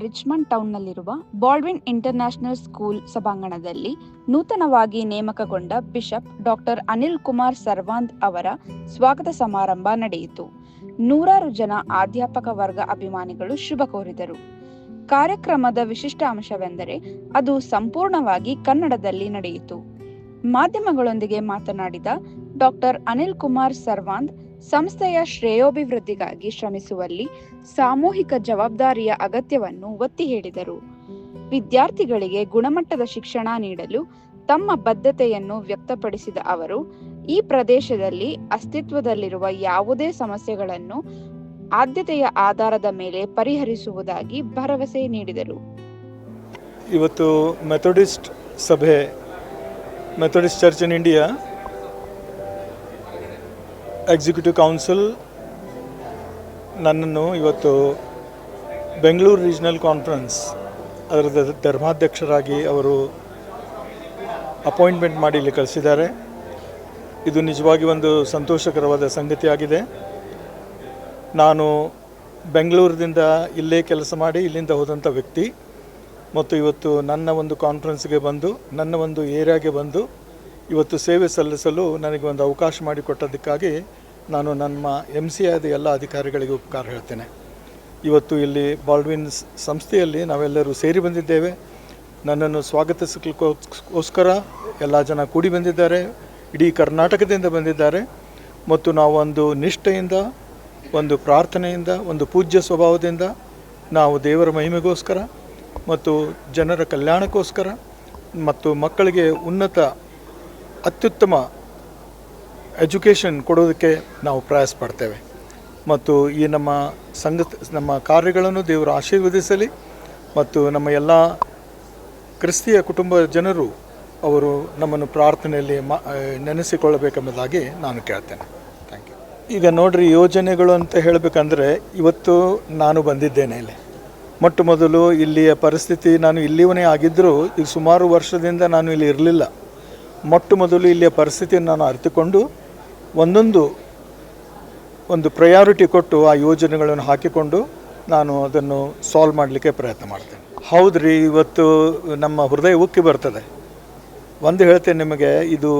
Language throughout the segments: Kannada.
ರಿಚ್ಮಂಡ್ ಟೌನ್ನಲ್ಲಿರುವ ಬಾಲ್ಡ್ವಿನ್ ಇಂಟರ್ನ್ಯಾಷನಲ್ ಸ್ಕೂಲ್ ಸಭಾಂಗಣದಲ್ಲಿ ನೂತನವಾಗಿ ನೇಮಕಗೊಂಡ ಬಿಷಪ್ ಡಾಕ್ಟರ್ ಅನಿಲ್ ಕುಮಾರ್ ಸರ್ವಾಂತ್ ಅವರ ಸ್ವಾಗತ ಸಮಾರಂಭ ನಡೆಯಿತು. ನೂರಾರು ಜನ ಅಧ್ಯಾಪಕ ವರ್ಗ ಅಭಿಮಾನಿಗಳು ಶುಭ ಕೋರಿದರು. ಕಾರ್ಯಕ್ರಮದ ವಿಶಿಷ್ಟ ಅಂಶವೆಂದರೆ ಅದು ಸಂಪೂರ್ಣವಾಗಿ ಕನ್ನಡದಲ್ಲಿ ನಡೆಯಿತು. ಮಾಧ್ಯಮಗಳೊಂದಿಗೆ ಮಾತನಾಡಿದ ಡಾಕ್ಟರ್ ಅನಿಲ್ ಕುಮಾರ್ ಸರ್ವಾಂದ್ ಸಂಸ್ಥೆಯ ಶ್ರೇಯೋಭಿವೃದ್ಧಿಗಾಗಿ ಶ್ರಮಿಸುವಲ್ಲಿ ಸಾಮೂಹಿಕ ಜವಾಬ್ದಾರಿಯ ಅಗತ್ಯವನ್ನು ಒತ್ತಿ ಹೇಳಿದರು. ವಿದ್ಯಾರ್ಥಿಗಳಿಗೆ ಗುಣಮಟ್ಟದ ಶಿಕ್ಷಣ ನೀಡಲು ತಮ್ಮ ಬದ್ಧತೆಯನ್ನು ವ್ಯಕ್ತಪಡಿಸಿದ ಅವರು, ಈ ಪ್ರದೇಶದಲ್ಲಿ ಅಸ್ತಿತ್ವದಲ್ಲಿರುವ ಯಾವುದೇ ಸಮಸ್ಯೆಗಳನ್ನು ಆದ್ಯತೆಯ ಆಧಾರದ ಮೇಲೆ ಪರಿಹರಿಸುವುದಾಗಿ ಭರವಸೆ ನೀಡಿದರು. ಇವತ್ತು ಮೆಥೋಡಿಸ್ಟ್ ಸಭೆ, Methodist church in India executive council ನನ್ನನ್ನು ಇವತ್ತು ಬೆಂಗಳೂರು ರೀಜನಲ್ ಕಾನ್ಫರೆನ್ಸ್ ಅದರ ಧರ್ಮಾಧ್ಯಕ್ಷರಾಗಿ ಅವರು ಅಪಾಯಿಂಟ್ಮೆಂಟ್ ಮಾಡಿ ಇಲ್ಲಿ ಕಳಿಸಿದ್ದಾರೆ. ಇದು ನಿಜವಾಗಿ ಒಂದು ಸಂತೋಷಕರವಾದ ಸಂಗತಿಯಾಗಿದೆ. ನಾನು ಬೆಂಗಳೂರಿನಿಂದ ಇಲ್ಲೇ ಕೆಲಸ ಮಾಡಿ ಇಲ್ಲಿಂದ ಹೋದಂಥ ವ್ಯಕ್ತಿ. ಮತ್ತು ಇವತ್ತು ನನ್ನ ಒಂದು ಕಾನ್ಫರೆನ್ಸ್ಗೆ ಬಂದು, ನನ್ನ ಒಂದು ಏರಿಯಾಗೆ ಬಂದು, ಇವತ್ತು ಸೇವೆ ಸಲ್ಲಿಸಲು ನನಗೆ ಒಂದು ಅವಕಾಶ ಮಾಡಿಕೊಟ್ಟದ್ದಕ್ಕಾಗಿ ನಾನು ನಮ್ಮ ಎಂ ಸಿ ಆದ ಎಲ್ಲ ಅಧಿಕಾರಿಗಳಿಗೆ ಉಪಕಾರ ಹೇಳ್ತೇನೆ. ಇವತ್ತು ಇಲ್ಲಿ ಬಾಲ್ಡ್ವಿನ್ಸ್ ಸಂಸ್ಥೆಯಲ್ಲಿ ನಾವೆಲ್ಲರೂ ಸೇರಿ ಬಂದಿದ್ದೇವೆ. ನನ್ನನ್ನು ಸ್ವಾಗತಿಸಲಿಕ್ಕೋಸ್ಕರ ಎಲ್ಲ ಜನ ಕೂಡಿ ಬಂದಿದ್ದಾರೆ. ಇಡೀ ಕರ್ನಾಟಕದಿಂದ ಬಂದಿದ್ದಾರೆ. ಮತ್ತು ನಾವು ಒಂದು ನಿಷ್ಠೆಯಿಂದ, ಒಂದು ಪ್ರಾರ್ಥನೆಯಿಂದ, ಒಂದು ಪೂಜ್ಯ ಸ್ವಭಾವದಿಂದ ನಾವು ದೇವರ ಮಹಿಮೆಗೋಸ್ಕರ ಮತ್ತು ಜನರ ಕಲ್ಯಾಣಕ್ಕೋಸ್ಕರ ಮತ್ತು ಮಕ್ಕಳಿಗೆ ಉನ್ನತ, ಅತ್ಯುತ್ತಮ ಎಜುಕೇಷನ್ ಕೊಡೋದಕ್ಕೆ ನಾವು ಪ್ರಯಾಸ ಪಡ್ತೇವೆ. ಮತ್ತು ಈ ನಮ್ಮ ಸಂಘ, ನಮ್ಮ ಕಾರ್ಯಗಳನ್ನು ದೇವರು ಆಶೀರ್ವದಿಸಲಿ. ಮತ್ತು ನಮ್ಮ ಎಲ್ಲ ಕ್ರಿಸ್ತಿಯ ಕುಟುಂಬ ಜನರು ಅವರು ನಮ್ಮನ್ನು ಪ್ರಾರ್ಥನೆಯಲ್ಲಿ ಮಾ ನೆನೆಸಿಕೊಳ್ಳಬೇಕೆಂಬುದಾಗಿ ನಾನು ಕೇಳ್ತೇನೆ. ಥ್ಯಾಂಕ್ ಯು ಈಗ ನೋಡ್ರಿ ಯೋಜನೆಗಳು ಅಂತ ಹೇಳಬೇಕಂದ್ರೆ ಇವತ್ತು ನಾನು ಬಂದಿದ್ದೇನೆ ಇಲ್ಲಿ. ಮೊಟ್ಟ ಮೊದಲು ಇಲ್ಲಿಯ ಪರಿಸ್ಥಿತಿ ನಾನು ಇಲ್ಲಿವನೇ ಆಗಿದ್ದರೂ ಈಗ ಸುಮಾರು ವರ್ಷದಿಂದ ನಾನು ಇಲ್ಲಿ ಇರಲಿಲ್ಲ. ಮೊಟ್ಟ ಮೊದಲು ಇಲ್ಲಿಯ ಪರಿಸ್ಥಿತಿಯನ್ನು ನಾನು ಅರಿತುಕೊಂಡು ಒಂದೊಂದು, ಒಂದು ಪ್ರಯಾರಿಟಿ ಕೊಟ್ಟು ಆ ಯೋಜನೆಗಳನ್ನು ಹಾಕಿಕೊಂಡು ನಾನು ಅದನ್ನು ಸಾಲ್ವ್ ಮಾಡಲಿಕ್ಕೆ ಪ್ರಯತ್ನ ಮಾಡ್ತೇನೆ. ಹೌದ್ರಿ, ಇವತ್ತು ನಮ್ಮ ಹೃದಯ ಉಕ್ಕಿ ಬರ್ತದೆ. ಒಂದು ಹೇಳ್ತೇನೆ ನಿಮಗೆ, ಇದು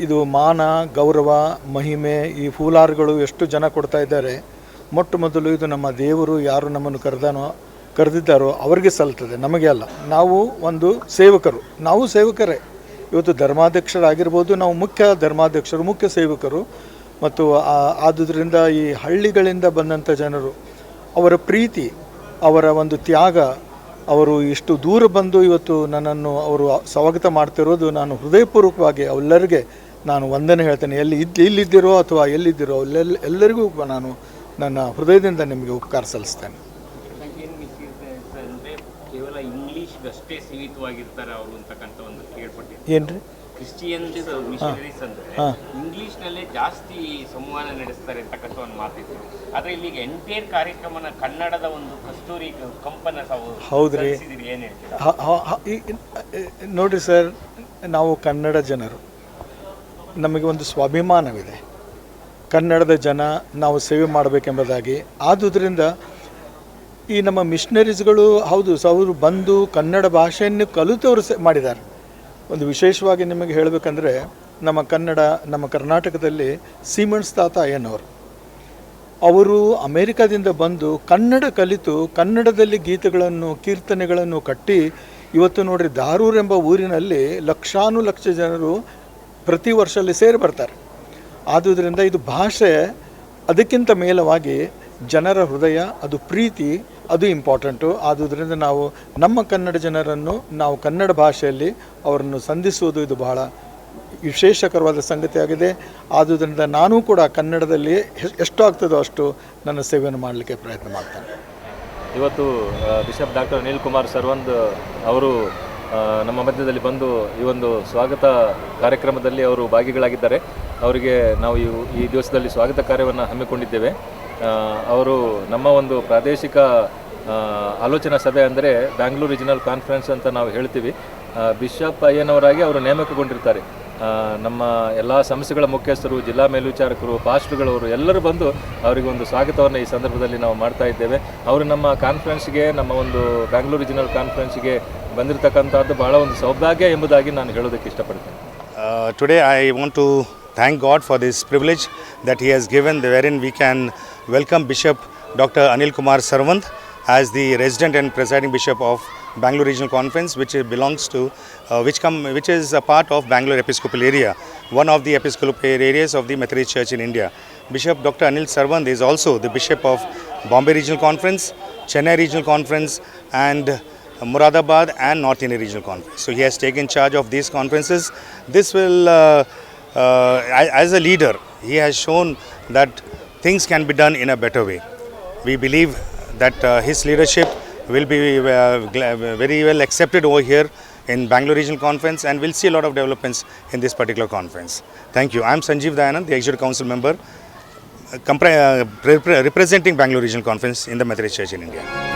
ಇದು ಮಾನ, ಗೌರವ, ಮಹಿಮೆ, ಈ ಫೂಲಾರ್ಗಳು ಎಷ್ಟು ಜನ ಕೊಡ್ತಾ ಇದ್ದಾರೆ, ಮೊಟ್ಟ ಮೊದಲು ಇದು ನಮ್ಮ ದೇವರು ಯಾರು ನಮ್ಮನ್ನು ಕರೆದಾನೋ, ಕರೆದಿದ್ದಾರೋ, ಅವರಿಗೆ ಸಲ್ತದೆ ನಮಗೆ ಅಲ್ಲ. ನಾವು ಒಂದು ಸೇವಕರು, ನಾವು ಸೇವಕರೇ. ಇವತ್ತು ಧರ್ಮಾಧ್ಯಕ್ಷರಾಗಿರ್ಬೋದು, ನಾವು ಮುಖ್ಯ ಧರ್ಮಾಧ್ಯಕ್ಷರು, ಮುಖ್ಯ ಸೇವಕರು, ಮತ್ತು ಆದುದರಿಂದ ಈ ಹಳ್ಳಿಗಳಿಂದ ಬಂದಂಥ ಜನರು, ಅವರ ಪ್ರೀತಿ, ಅವರ ಒಂದು ತ್ಯಾಗ, ಅವರು ಇಷ್ಟು ದೂರ ಬಂದು ಇವತ್ತು ನನ್ನನ್ನು ಅವರು ಸ್ವಾಗತ ಮಾಡ್ತಿರೋದು ನಾನು ಹೃದಯಪೂರ್ವಕವಾಗಿ ಅವರೆಲ್ಲರಿಗೆ ನಾನು ವಂದನೆ ಹೇಳ್ತೇನೆ. ಎಲ್ಲಿ ಇದ್ದು ಇಲ್ಲಿದ್ದಿರೋ ಅಥವಾ ಎಲ್ಲಿದ್ದಿರೋ ಎಲ್ಲರಿಗೂ ನಾನು ನನ್ನ ಹೃದಯದಿಂದ ನಿಮಗೆ ಉಪಕಾರ ಸಲ್ಲಿಸ್ತೇನೆ. ಇಂಗ್ಲಿಷ್ಗಷ್ಟೇ ಸೀಮಿತವಾಗಿರ್ತಾರೆ ಅವರು ಅಂತಕ್ಕಂಥ ಒಂದು ಕೇಳ್ಪಟ್ಟಿದ್ದೆ ಏನ್ರಿ? ಕ್ರಿಶ್ಚಿಯನ್ ಮಿಷನರೀಸ್ ಅಂದ್ರೆ ಇಂಗ್ಲಿಷ್ ನಲ್ಲೇ ಜಾಸ್ತಿ ಸಂವಹನ ನಡೆಸ್ತಾರೆ ಅಂತಕ್ಕಂಥ ಒಂದು ಮಾತಿತ್ತು. ಆದ್ರೆ ಇಲ್ಲಿಗೆ ಎಂಟೈರ್ ಕಾರ್ಯಕ್ರಮನ ಕನ್ನಡದ ಒಂದು ಕಸ್ತೂರಿ ಕಂಪನ ಹೌದ್ರಿ. ನೋಡ್ರಿ ಸರ್ ನಾವು ಕನ್ನಡ ಜನರು ನಮಗೆ ಒಂದು ಸ್ವಾಭಿಮಾನವಿದೆ. ಕನ್ನಡದ ಜನ ನಾವು ಸೇವೆ ಮಾಡಬೇಕೆಂಬುದಾಗಿ. ಆದುದರಿಂದ ಈ ನಮ್ಮ ಮಿಷನರೀಸ್ಗಳು, ಹೌದು ಸೊ, ಅವರು ಬಂದು ಕನ್ನಡ ಭಾಷೆಯನ್ನು ಕಲಿತವರು ಮಾಡಿದ್ದಾರೆ. ಒಂದು ವಿಶೇಷವಾಗಿ ನಿಮಗೆ ಹೇಳಬೇಕಂದ್ರೆ, ನಮ್ಮ ಕನ್ನಡ, ನಮ್ಮ ಕರ್ನಾಟಕದಲ್ಲಿ ಸೀಮಣ್ಸ್ ತಾತ ಅಯ್ಯನವರು ಅವರು ಅಮೇರಿಕಾದಿಂದ ಬಂದು ಕನ್ನಡ ಕಲಿತು, ಕನ್ನಡದಲ್ಲಿ ಗೀತೆಗಳನ್ನು, ಕೀರ್ತನೆಗಳನ್ನು ಕಟ್ಟಿ, ಇವತ್ತು ನೋಡ್ರಿ ದಾರೂರು ಎಂಬ ಊರಿನಲ್ಲಿ ಲಕ್ಷಾನು ಲಕ್ಷ ಜನರು ಪ್ರತಿ ವರ್ಷ ಅಲ್ಲಿ ಸೇರಿ ಬರ್ತಾರೆ. ಆದುದರಿಂದ ಇದು ಭಾಷೆ ಅದಕ್ಕಿಂತ ಮೇಲವಾಗಿ ಜನರ ಹೃದಯ, ಅದು ಪ್ರೀತಿ ಅದು ಇಂಪಾರ್ಟೆಂಟು ಆದುದರಿಂದ ನಾವು ನಮ್ಮ ಕನ್ನಡ ಜನರನ್ನು ನಾವು ಕನ್ನಡ ಭಾಷೆಯಲ್ಲಿ ಅವರನ್ನು ಸಂಧಿಸುವುದು ಇದು ಬಹಳ ವಿಶೇಷಕರವಾದ ಸಂಗತಿಯಾಗಿದೆ ಆದುದರಿಂದ ನಾನೂ ಕೂಡ ಕನ್ನಡದಲ್ಲಿ ಎಷ್ಟು ಆಗ್ತದೋ ಅಷ್ಟು ನನ್ನ ಸೇವೆಯನ್ನು ಮಾಡಲಿಕ್ಕೆ ಪ್ರಯತ್ನ ಮಾಡ್ತೇನೆ. ಇವತ್ತು ಬಿಷಪ್ ಡಾಕ್ಟರ್ ಅನಿಲ್ ಕುಮಾರ್ ಸರ್ವಂದ್ ಅವರು ನಮ್ಮ ಮಧ್ಯದಲ್ಲಿ ಬಂದು ಈ ಒಂದು ಸ್ವಾಗತ ಕಾರ್ಯಕ್ರಮದಲ್ಲಿ ಅವರು ಭಾಗಿಗಳಾಗಿದ್ದಾರೆ. ಅವರಿಗೆ ನಾವು ಈ ದಿವಸದಲ್ಲಿ ಸ್ವಾಗತ ಕಾರ್ಯವನ್ನು ಹಮ್ಮಿಕೊಂಡಿದ್ದೇವೆ. ಅವರು ನಮ್ಮ ಒಂದು ಪ್ರಾದೇಶಿಕ ಆಲೋಚನಾ ಸಭೆ ಅಂದರೆ ಬ್ಯಾಂಗ್ಳೂರು ರೀಜನಲ್ ಕಾನ್ಫರೆನ್ಸ್ ಅಂತ ನಾವು ಹೇಳ್ತೀವಿ. ಬಿಷಪ್ ಅಯ್ಯನವರಾಗಿ ಅವರು ನೇಮಕಗೊಂಡಿರ್ತಾರೆ. ನಮ್ಮ ಎಲ್ಲ ಸಂಸ್ಥೆಗಳ ಮುಖ್ಯಸ್ಥರು, ಜಿಲ್ಲಾ ಮೇಲ್ವಿಚಾರಕರು, ಪಾಸ್ಟ್ರುಗಳವರು ಎಲ್ಲರೂ ಬಂದು ಅವರಿಗೆ ಒಂದು ಸ್ವಾಗತವನ್ನು ಈ ಸಂದರ್ಭದಲ್ಲಿ ನಾವು ಮಾಡ್ತಾ ಇದ್ದೇವೆ. ಅವರು ನಮ್ಮ ಕಾನ್ಫರೆನ್ಸ್ಗೆ ನಮ್ಮ ಒಂದು ಬ್ಯಾಂಗ್ಳೂರು ರೀಜನಲ್ ಕಾನ್ಫರೆನ್ಸ್ಗೆ ಬಂದಿರತಕ್ಕಂಥದ್ದು ಭಾಳ ಒಂದು ಸೌಭಾಗ್ಯ ಎಂಬುದಾಗಿ ನಾನು ಹೇಳೋದಕ್ಕೆ ಇಷ್ಟಪಡ್ತೇನೆ. Today I want to thank God for this privilege that he has given the wherein we can welcome Bishop Dr. Anil Kumar Sarvant as the resident and presiding bishop of Bangalore Regional Conference, which belongs to, uh, which come, which is a part of Bangalore Episcopal area, one of the Episcopal areas of the Methodist Church in India. Bishop Dr. Anil Sarvant is also the bishop of Bombay Regional Conference, Chennai Regional Conference, and Muradabad and North India Regional Conference. So he has taken charge of these conferences. This will, uh, uh, as a leader, he has shown that things can be done in a better way. We believe that uh, his leadership will be uh, very well accepted over here in Bangalore Regional Conference and we'll see a lot of developments in this particular conference. Thank you. I'm Sanjeev Dayanand, the Executive Council member, uh, uh, representing Bangalore Regional Conference in the Methodist Church in India.